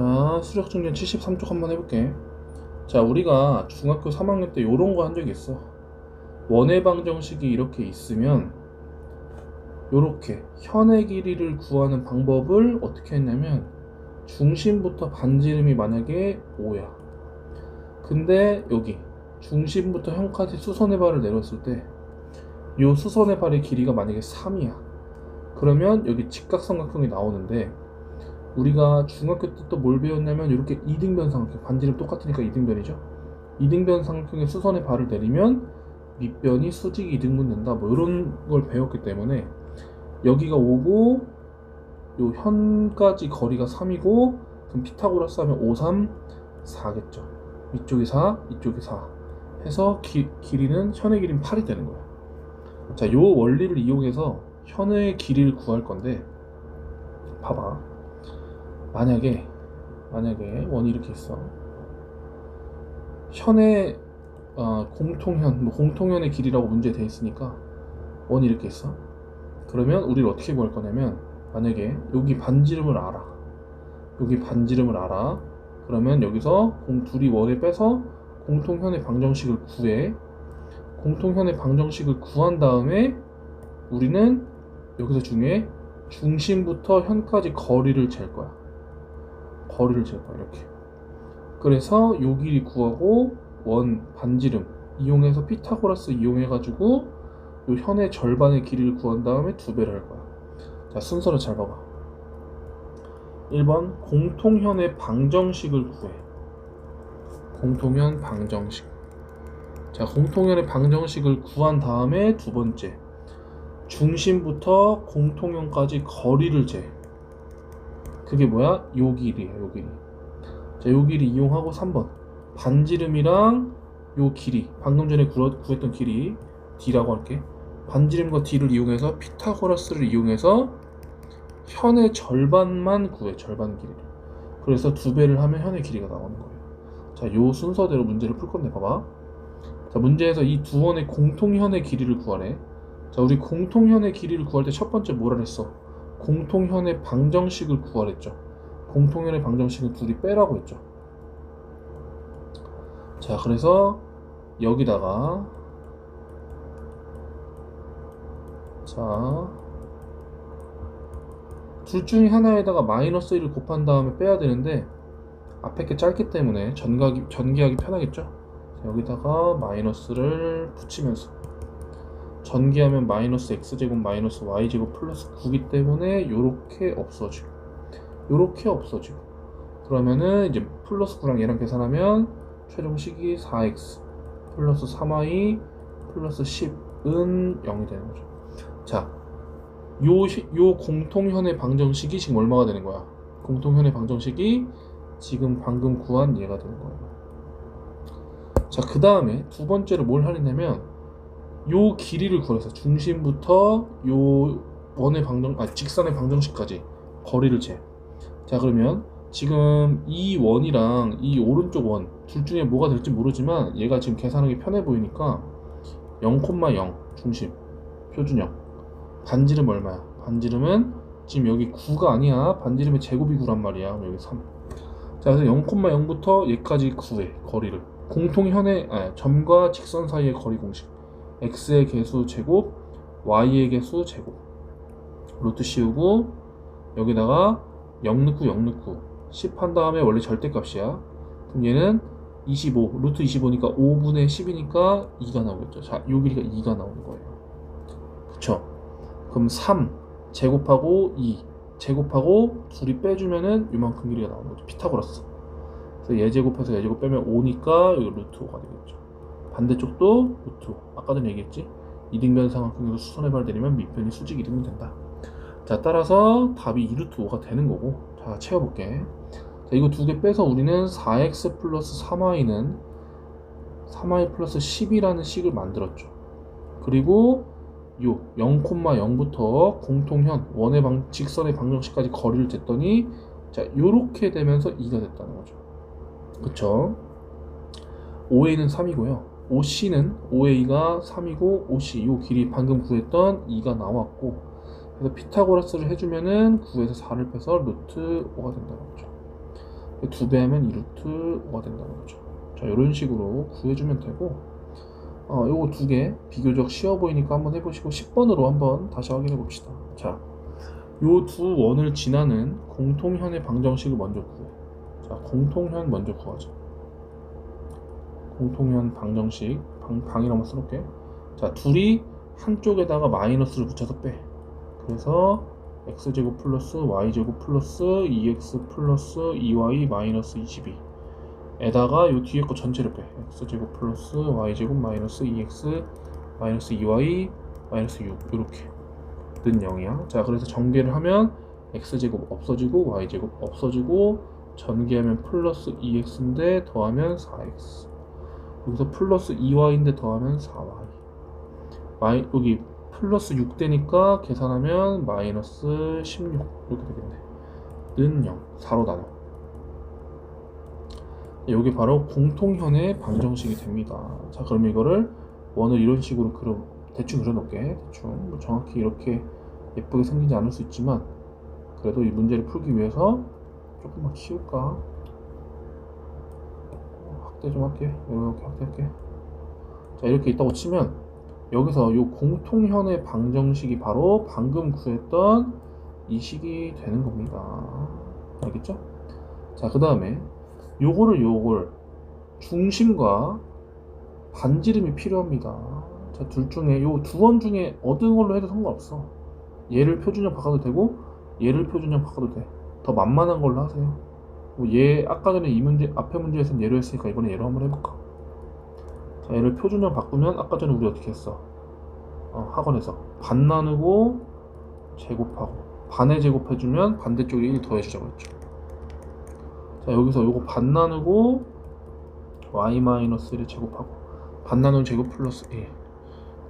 자, 수력 증명 73쪽 한번 해볼게. 자, 우리가 중학교 3학년 때 요런 거 한 적이 있어. 원의 방정식이 이렇게 있으면 요렇게 현의 길이를 구하는 방법을 어떻게 했냐면 중심부터 반지름이 만약에 5야. 근데 여기 중심부터 현까지 수선의 발을 내렸을 때 요 수선의 발의 길이가 만약에 3이야. 그러면 여기 직각삼각형이 나오는데 우리가 중학교 때 또 뭘 배웠냐면 이렇게 이등변 삼각형 반지름 똑같으니까 이등변이죠? 이등변 삼각형의 수선의 발을 내리면 밑변이 수직 이등분 된다. 뭐 이런 걸 배웠기 때문에 여기가 5고 요 현까지 거리가 3이고 그럼 피타고라스 하면 5, 3, 4겠죠. 이쪽이 4, 이쪽이 4 해서 기, 길이는 현의 길이는 8이 되는 거야. 자, 요 원리를 이용해서 현의 길이를 구할 건데 봐봐 만약에 만약에 원이 이렇게 있어. 현의 어, 공통현 뭐 공통현의 길이라고 문제에 돼 있으니까 원이 이렇게 있어. 그러면 우리를 어떻게 구할 거냐면 만약에 여기 반지름을 알아. 여기 반지름을 알아. 그러면 여기서 공 둘이 원에 빼서 공통현의 방정식을 구해. 공통현의 방정식을 구한 다음에 우리는 여기서 중에 중심부터 현까지 거리를 잴 거야 거리를 잴 거야 이렇게. 그래서 요 길이 구하고 원 반지름 이용해서 피타고라스 이용해 가지고 요 현의 절반의 길이를 구한 다음에 두 배를 할 거야. 자 순서를 잘 봐봐. 1번 공통현의 방정식을 구해. 공통현 방정식. 자 공통현의 방정식을 구한 다음에 두 번째. 중심부터 공통현까지 거리를 재 그게 뭐야? 요 길이에요, 요 길이. 자, 요 길이 이용하고 3번. 반지름이랑 요 길이. 방금 전에 구했, 구했던 길이. D라고 할게. 반지름과 D를 이용해서 피타고라스를 이용해서 현의 절반만 구해, 절반 길이를. 그래서 두 배를 하면 현의 길이가 나오는 거예요. 자, 요 순서대로 문제를 풀 건데, 봐봐. 자, 문제에서 이 두 원의 공통현의 길이를 구하래. 자, 우리 공통현의 길이를 구할 때 첫 번째 뭐라 그랬어? 공통현의 방정식을 구하랬죠. 공통현의 방정식은 둘이 빼라고 했죠. 자, 그래서 여기다가 자, 둘 중에 하나에다가 마이너스 1을 곱한 다음에 빼야 되는데 앞에 게 짧기 때문에 전가기, 전개하기 편하겠죠. 자, 여기다가 마이너스를 붙이면서 전개하면 마이너스 x제곱 마이너스 y제곱 플러스 9기 때문에 요렇게 없어지고 요렇게 없어지고. 그러면은 이제 플러스 9랑 얘랑 계산하면 최종식이 4x 플러스 3y 플러스 10은 0이 되는 거죠. 자, 요, 시- 요 공통현의 방정식이 지금 얼마가 되는 거야? 공통현의 방정식이 지금 방금 구한 얘가 되는 거예요 자, 그 다음에 두 번째로 뭘 하느냐면 요 길이를 구해서 중심부터 요 원의 방정 아 직선의 방정식까지 거리를 재. 자 그러면 지금 이 원이랑 이 오른쪽 원 둘 중에 뭐가 될지 모르지만 얘가 지금 계산하기 편해 보이니까 0,0 중심 표준형 반지름 얼마야? 반지름은 지금 여기 9가 아니야 반지름의 제곱이 9란 말이야 여기 3. 자 그래서 0,0부터 얘까지 9의 거리를 공통현의 아, 점과 직선 사이의 거리 공식 x의 개수 제곱, y의 개수 제곱. 루트 씌우고 여기다가 0 넣고 0 넣고 10 한 다음에 원래 절대값이야. 그럼 얘는 25, 루트 25니까 5분의 10이니까 2가 나오겠죠. 자, 요 길이가 2가 나오는 거예요. 그쵸? 그럼 3 제곱하고 2 제곱하고 둘이 빼주면은 요만큼 길이가 나오는 거죠. 피타고라스. 그래서 얘 제곱해서 얘 제곱 빼면 5니까 여기 루트 5가 되겠죠. 반대쪽도 루트 5. 아까 전에 얘기했지? 이등변 삼각형에서 수선의 발 내리면 밑변이 수직 이등분 된다. 자, 따라서 답이 2루트 5가 되는 거고. 자, 채워볼게. 자, 이거 두 개 빼서 우리는 4x 플러스 3y는 3y 플러스 10이라는 식을 만들었죠. 그리고 요 0,0부터 공통현 원의 방, 직선의 방정식까지 거리를 쟀더니 자, 요렇게 되면서 2가 됐다는 거죠. 그쵸? OA는 3이고요. OC는 OA가 3이고 OC 요 길이 방금 구했던 2가 나왔고 그래서 피타고라스를 해주면은 9에서 4를 빼서 루트 5가 된다는 거죠. 두배 하면 2루트 5가 된다는 거죠. 자, 이런 식으로 구해주면 되고, 어, 요거 두 개 비교적 쉬워 보이니까 한번 해보시고 10번으로 한번 다시 확인해 봅시다. 자, 요 두 원을 지나는 공통현의 방정식을 먼저 구해. 자, 공통현 먼저 구하자. 공통현 방정식 방, 방이라고 써놓을게. 자, 둘이 한쪽에다가 마이너스를 붙여서 빼. 그래서 x제곱 플러스 y제곱 플러스 2x 플러스 2y 마이너스 22 에다가 요 뒤에 거 전체를 빼. x제곱 플러스 y제곱 마이너스 2x 마이너스 2y 마이너스 6 이렇게. 는 0이야. 자 그래서 전개를 하면 x제곱 없어지고 y제곱 없어지고 전개하면 플러스 2x인데 더하면 4x 여기서 플러스 2y인데 더하면 4y 마이, 여기 플러스 6되니까 계산하면 마이너스 16 이렇게 되겠네. 는 0, 4로 나눠. 이게 바로 공통현의 방정식이 됩니다. 자 그럼 이거를 원을 이런 식으로 그려 대충 그려놓을게. 대충. 뭐 정확히 이렇게 예쁘게 생기지 않을 수 있지만 그래도 이 문제를 풀기 위해서 조금만 키울까? 어, 확대 좀 할게 이렇게 확대할게 자 이렇게 있다고 치면 여기서 이 공통현의 방정식이 바로 방금 구했던 이 식이 되는 겁니다. 알겠죠? 자, 그 다음에 요거를 요걸 중심과 반지름이 필요합니다. 자, 둘 중에 요 두 원 중에 얻은 걸로 해도 상관없어. 얘를 표준형 바꿔도 되고 얘를 표준형 바꿔도 돼. 더 만만한 걸로 하세요. 뭐얘 아까 전에 이 문제 앞에 문제에서는 얘로 했으니까 이번에 얘로 한번 해볼까? 자, 얘를 표준형 바꾸면 아까 전에 우리 어떻게 했어? 어, 학원에서 반 나누고 제곱하고 반에 제곱해주면 반대쪽에 1 더해주자고 했죠. 자, 여기서 요거 반 나누고 y-1을 제곱하고 반 나누는 제곱 플러스 1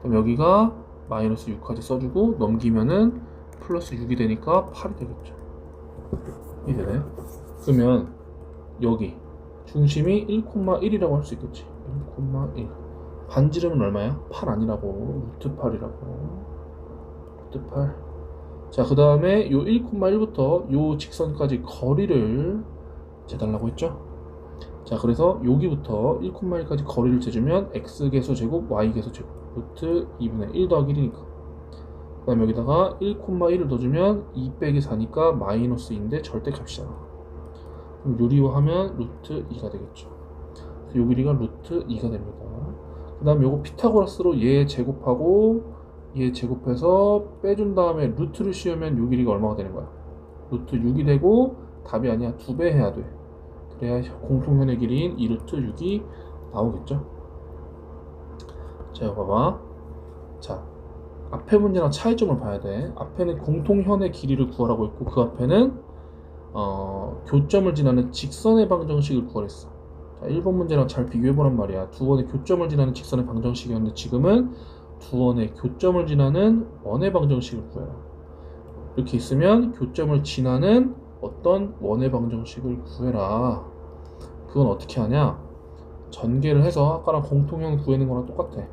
그럼 여기가 마이너스 6까지 써주고 넘기면은 플러스 6이 되니까 8이 되겠죠. 이 되네. 그러면 여기 중심이 1,1이라고 할 수 있겠지. 1,1 반지름은 얼마야? 8 아니라고. 루트 8이라고. 루트 8 자 그 다음에 요 1,1부터 요 직선까지 거리를 재달라고 했죠? 자 그래서 여기부터 1,1까지 거리를 재주면 x개수 제곱 y개수 제곱. 루트 2분의 1 더하기 1이니까. 그 다음에 여기다가 1,1을 넣어주면 2 빼기 4니까 마이너스 인데 절대 값이잖아 그럼 유리화하면 루트 2가 되겠죠. 요 길이가 루트 2가 됩니다. 그 다음 요거 피타고라스로 얘 제곱하고 얘 제곱해서 빼준 다음에 루트를 씌우면 요 길이가 얼마가 되는 거야? 루트 6이 되고 답이 아니야. 두 배 해야 돼. 그래야 공통현의 길이인 2루트 6이 나오겠죠? 자 봐봐. 자 앞에 문제랑 차이점을 봐야 돼. 앞에는 공통현의 길이를 구하라고 했고 그 앞에는 어, 교점을 지나는 직선의 방정식을 구하랬어 자, 1번 문제랑 잘 비교해보란 말이야. 두 원의 교점을 지나는 직선의 방정식이었는데 지금은 두 원의 교점을 지나는 원의 방정식을 구해라. 이렇게 있으면 교점을 지나는 어떤 원의 방정식을 구해라. 그건 어떻게 하냐? 전개를 해서 아까랑 공통형 구하는 거랑 똑같아.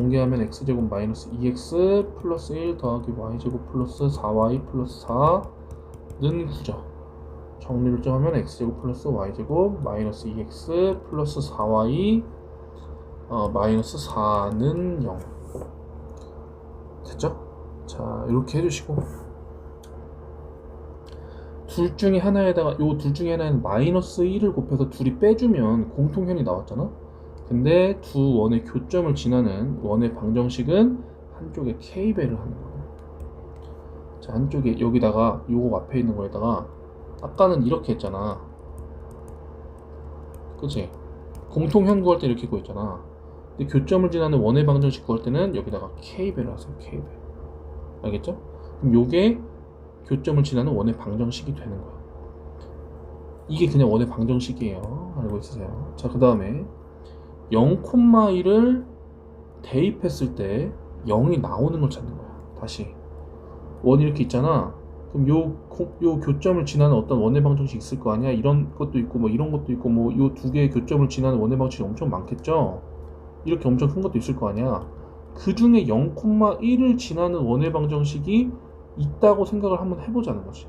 전개하면 x제곱 마이너스 2x 플러스 1 더하기 y제곱 플러스 4y 플러스 4는 9죠. 정리를 좀 하면 x제곱 플러스 y제곱 마이너스 2x 플러스 4y 어, 마이너스 4는 0 됐죠? 자 이렇게 해주시고 둘 중에 하나에다가 요 둘 중에 하나는 마이너스 1을 곱해서 둘이 빼주면 공통현이 나왔잖아 근데 두 원의 교점을 지나는 원의 방정식은 한쪽에 k배를 하는 거예요 자 한쪽에 여기다가 요거 앞에 있는 거에다가 아까는 이렇게 했잖아. 그치? 공통현 구할 때 이렇게 구했잖아. 근데 교점을 지나는 원의 방정식 구할 때는 여기다가 K배를 하세요. K배. 알겠죠? 그럼 요게 교점을 지나는 원의 방정식이 되는 거야. 이게 그냥 원의 방정식이에요. 알고 있으세요? 자, 그 다음에 0,1을 대입했을 때 0이 나오는 걸 찾는 거야. 다시. 원 이렇게 있잖아. 그럼 요, 고- 요 교점을 지나는 어떤 원의 방정식이 있을 거 아니야? 이런 것도 있고 뭐 이런 것도 있고 뭐 요 두 개의 교점을 지나는 원의 방정식이 엄청 많겠죠? 이렇게 엄청 큰 것도 있을 거 아니야? 그 중에 0,1을 지나는 원의 방정식이 있다고 생각을 한번 해보자는 거지.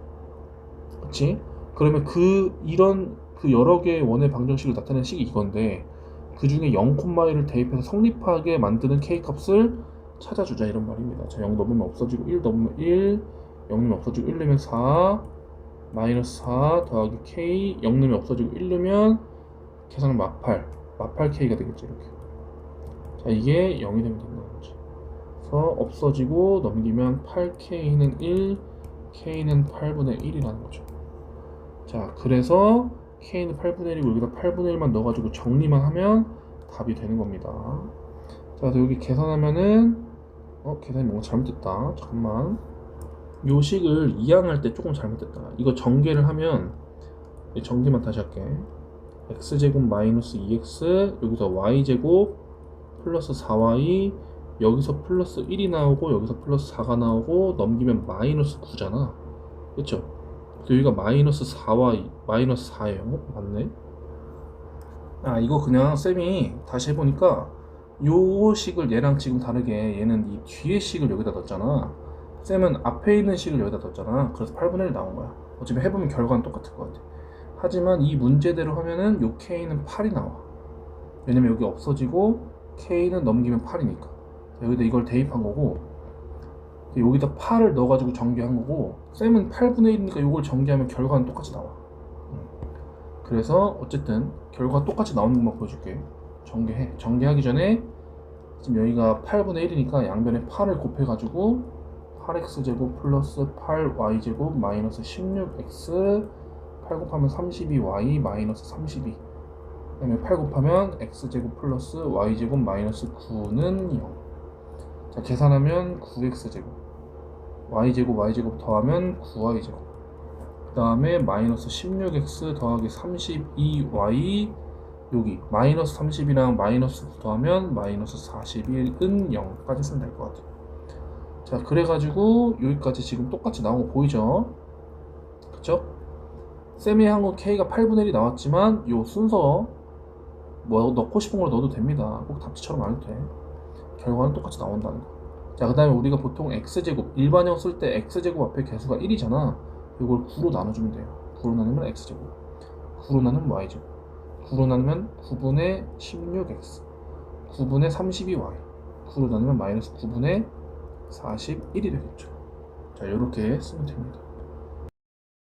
그치? 그러면 그 이런 그 여러 개의 원의 방정식을 나타내는 식이 이건데 그 중에 0,1을 대입해서 성립하게 만드는 k 값을 찾아주자 이런 말입니다. 자, 0 넘으면 없어지고 1 넘으면 1, 0 넣으면 없어지고 1 넣으면 4, 마이너스 4 더하기 k, 0 넣으면 없어지고 1 넣으면 계산은 마팔, 마팔 k가 되겠죠 이렇게. 자, 이게 0이 되면 된다는 거지. 그래서 없어지고 넘기면 8k는 1, k는 8분의 1이라는 거죠. 자, 그래서 k는 8분의 1이고 여기다 8분의 1만 넣어가지고 정리만 하면 답이 되는 겁니다. 자, 여기 계산하면은 어, 계산이 뭔가 잘못됐다. 잠깐만. 요 식을 이항할 때 조금 잘못됐다. 이거 전개를 하면 이 전개만 다시 할게. x제곱 마이너스 2x 여기서 y제곱 플러스 4y 여기서 플러스 1이 나오고 여기서 플러스 4가 나오고 넘기면 마이너스 9잖아. 그쵸? 여기가 마이너스 4y 마이너스 4예요. 맞네. 아 이거 그냥 쌤이 다시 해보니까 요 식을 얘랑 지금 다르게 얘는 이 뒤에 식을 여기다 넣었잖아. 쌤은 앞에 있는 식을 여기다 넣었잖아. 그래서 8분의 1 나온 거야. 어차피 해보면 결과는 똑같을 것 같아. 하지만 이 문제대로 하면은 요 k는 8이 나와. 왜냐면 여기 없어지고 k는 넘기면 8이니까. 여기다 이걸 대입한 거고 여기다 8을 넣어가지고 전개한 거고 쌤은 8분의 1이니까 이걸 전개하면 결과는 똑같이 나와. 음. 그래서 어쨌든 결과 똑같이 나오는 것만 보여줄게. 전개해. 전개하기 전에 지금 여기가 8분의 1이니까 양변에 8을 곱해가지고 8x제곱 플러스 8y제곱 마이너스 16x 8 곱하면 32y 마이너스 32 그다음에 8 곱하면 x제곱 플러스 y제곱 마이너스 9는 0 자, 계산하면 9x제곱 y제곱 y제곱 더하면 9y제곱. 그 다음에 마이너스 16x 더하기 32y 여기 마이너스 30이랑 마이너스 9 더하면 마이너스 41은 0까지 쓰면 될 것 같아요. 자 그래가지고 여기까지 지금 똑같이 나온 거 보이죠? 그쵸? 쌤이 한 거 K가 8분의 1이 나왔지만 요 순서 뭐 넣고 싶은 걸 넣어도 됩니다. 꼭 답지처럼 안 해도 돼. 결과는 똑같이 나온다는 거 자, 그 다음에 우리가 보통 x제곱, 일반형 쓸 때 x제곱 앞에 개수가 1이잖아. 이걸 9로 나눠주면 돼요. 9로 나누면 x제곱, 9로 나누면 y제곱, 9로 나누면 9분의 16x, 9분의 32y, 9로 나누면 마이너스 9분의 41이 되겠죠. 자, 이렇게 쓰면 됩니다.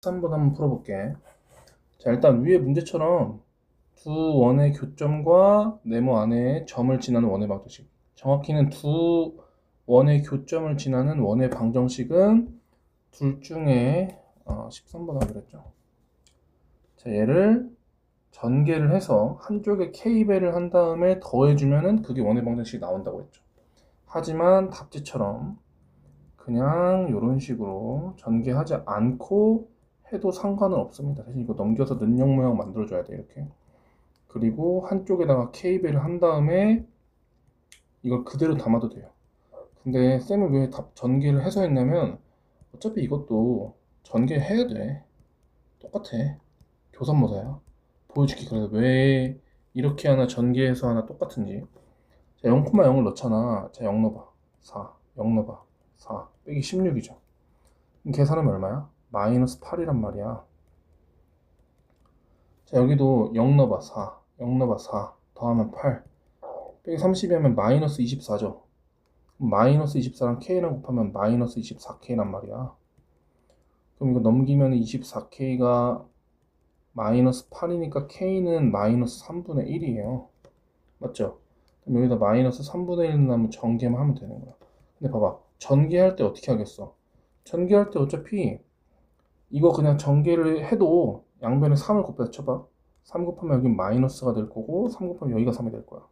3번 한번 풀어볼게. 자, 일단 위에 문제처럼 두 원의 교점과 네모 안에 점을 지나는 원의 방정식. 정확히는 두 원의 교점을 지나는 원의 방정식은 둘 중에 어, 13번 하기로 했죠. 자, 얘를 전개를 해서 한쪽에 k배를 한 다음에 더해주면은 그게 원의 방정식이 나온다고 했죠. 하지만 답지처럼 그냥 이런 식으로 전개하지 않고 해도 상관은 없습니다. 대신 이거 넘겨서 능력 모양 만들어줘야 돼 이렇게. 그리고 한쪽에다가 k배를 한 다음에 이걸 그대로 담아도 돼요. 근데 쌤은 왜답 전개를 해서 했냐면 어차피 이것도 전개해야 돼. 똑같아. 교산모사야. 보여줄게. 그래서 왜 이렇게 하나 전개해서 하나 똑같은지. 자, 0,0을 넣잖아. 자, 0 넣어봐. 4. 0 넣어봐. 4. 빼기 16이죠. 계산하면 얼마야? 마이너스 8이란 말이야. 자, 여기도 0 넣어봐. 4. 0 넣어봐. 4. 더하면 8. 빼기 30이 하면 마이너스 24죠. 마이너스 24랑 k랑 곱하면 마이너스 24k란 말이야. 그럼 이거 넘기면 24k가 마이너스 8이니까 k는 마이너스 3분의 1이에요. 맞죠? 그럼 여기다 마이너스 3분의 1 넣으면 전개만 하면 되는 거야. 근데 봐봐. 전개할 때 어떻게 하겠어? 전개할 때 어차피 이거 그냥 전개를 해도 양변에 3을 곱해서 쳐봐. 3 곱하면 여기 마이너스가 될 거고 3 곱하면 여기가 3이 될 거야.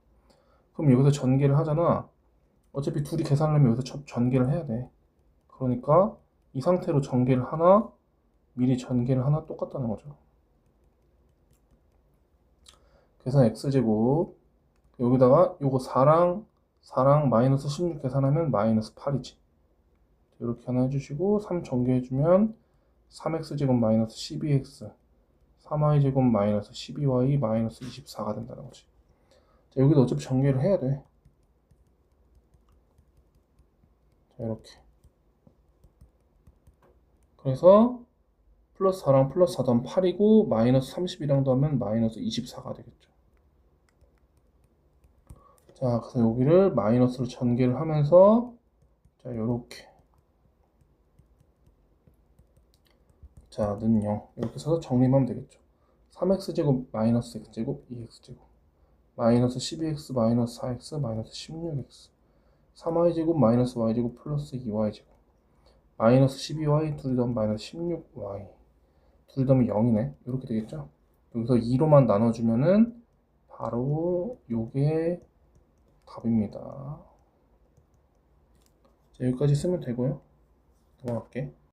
그럼 여기서 전개를 하잖아. 어차피 둘이 계산하려면 여기서 전개를 해야 돼. 그러니까 이 상태로 전개를 하나, 미리 전개를 하나 똑같다는 거죠. 계산 x제곱 여기다가 요거 4랑 4랑 마이너스 16 계산하면 마이너스 8이지. 이렇게 하나 해주시고 3 전개해주면 3x제곱 마이너스 12x 3y제곱 마이너스 12y 마이너스 24가 된다는 거지. 자, 여기도 어차피 전개를 해야 돼. 자, 이렇게. 그래서 플러스 4랑 플러스 4 더하면 8이고 마이너스 30이랑 더하면 마이너스 24가 되겠죠. 자, 그래서 여기를 마이너스로 전개를 하면서 자, 요렇게 자, 는 0 이렇게 써서 정리하면 되겠죠. 3x제곱 마이너스 x제곱 2x제곱 마이너스 12x 마이너스 4x 마이너스 16x 3y제곱 마이너스 y제곱 플러스 2y제곱. 마이너스 12y 둘 더하면 마이너스 16y 둘 더하면 0이네. 이렇게 되겠죠? 여기서 2로만 나눠주면은 바로 요게 답입니다. 자, 여기까지 쓰면 되고요. 넘어갈게